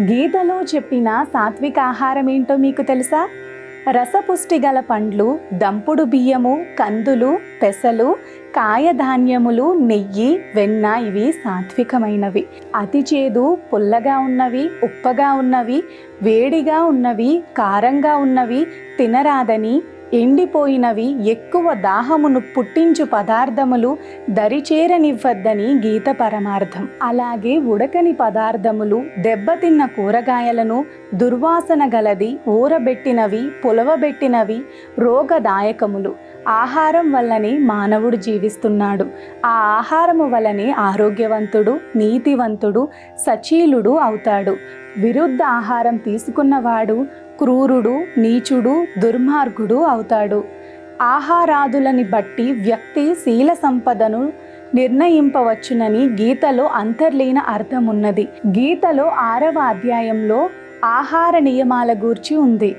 గీతలో చెప్పిన సాత్విక ఆహారం ఏంటో మీకు తెలుసా? రసపుష్టి గల పండ్లు దంపుడు బియ్యము కందులు పెసలు కాయధాన్యములు నెయ్యి వెన్న ఇవి సాత్వికమైనవి. అతి చేదు పుల్లగా ఉన్నవి ఉప్పగా ఉన్నవి వేడిగా ఉన్నవి కారంగా ఉన్నవి తినరాదని ఎండిపోయినవి ఎక్కువ దాహమును పుట్టించు పదార్థములు దరిచేరనివ్వద్దని గీత పరమార్థం. అలాగే ఉడకని పదార్థములు దెబ్బతిన్న కూరగాయలను దుర్వాసన గలది ఊరబెట్టినవి పులవబెట్టినవి రోగదాయకములు. ఆహారం వల్లనే మానవుడు జీవిస్తున్నాడు. ఆ ఆహారము వల్లనే ఆరోగ్యవంతుడు నీతివంతుడు సచీలుడు అవుతాడు. విరుద్ధ ఆహారం తీసుకున్నవాడు క్రూరుడు నీచుడు దుర్మార్గుడు అవుతాడు. ఆహారాదులని బట్టి వ్యక్తి శీల సంపదను నిర్ణయింపవచ్చునని గీతలో అంతర్లీన అర్థమున్నది. గీతలో ఆరవ అధ్యాయంలో ఆహార నియమాల గూర్చి ఉంది.